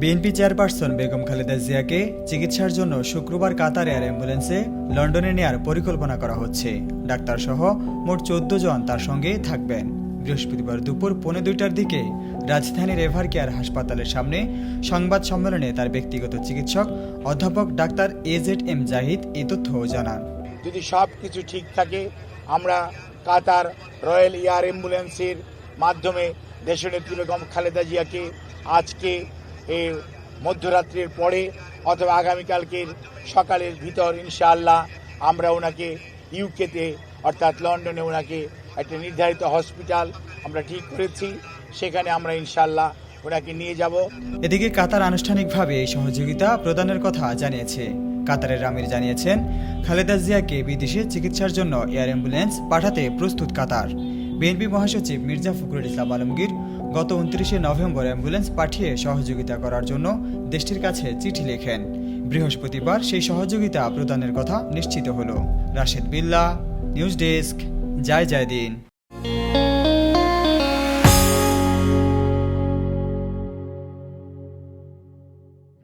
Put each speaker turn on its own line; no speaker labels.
BNP chairperson Begum Khaleda জিয়াকে চিকিৎসার জন্য শুক্রবার কাতার এয়ার অ্যাম্বুলেন্সে লন্ডনে নেয়ার পরিকল্পনা করা হচ্ছে। ডাক্তারসহ মোট চোদ্দ জন তার সঙ্গে থাকবেন। বৃহস্পতিবার দুপুর পৌনে দুইটার দিকে রাজধানীর এভার কেয়ার হাসপাতালের সামনে সংবাদ সম্মেলনে তার ব্যক্তিগত চিকিৎসক অধ্যাপক ডাক্তার এজেড এম জাহিদ এই তথ্য জানান।
যদি সব কিছু ঠিক থাকে, আমরা কাতার রয়্যাল এয়ার অ্যাম্বুলেন্সের মাধ্যমে দেশনেত্রী বেগম খালেদা জিয়াকে আজকে মধ্যরাত্রির পরে অথবা আগামীকালকের সকালের ভিতর, ইনশাআল্লাহ, আমরা ওনাকে ইউকেতে, অর্থাৎ লন্ডনে ওনাকে একটা নির্ধারিত হসপিটাল আমরা ঠিক করেছি। সেখানে আমরা ইনশাআল্লাহ ওনাকে নিয়ে যাব।
এদিকে কাতার আনুষ্ঠানিকভাবে এই সহযোগিতা প্রদানের কথা জানিয়েছে। কাতারের আমির জানিয়েছেন, খালেদা জিয়াকে বিদেশে চিকিৎসার জন্য এয়ার অ্যাম্বুলেন্স পাঠাতে প্রস্তুত কাতার। বিএনপি মহাসচিব মির্জা ফখরুল ইসলাম আলমগীর গত উনত্রিশে নভেম্বর অ্যাম্বুলেন্স পাঠিয়ে সহযোগিতা করার জন্য দেশটির কাছে চিঠি লেখেন। বৃহস্পতিবার সেই সহযোগিতা প্রদানের কথা নিশ্চিত হল। রাশেদ বিল্লা, নিউজ ডেস্ক, জয় জয় দিন।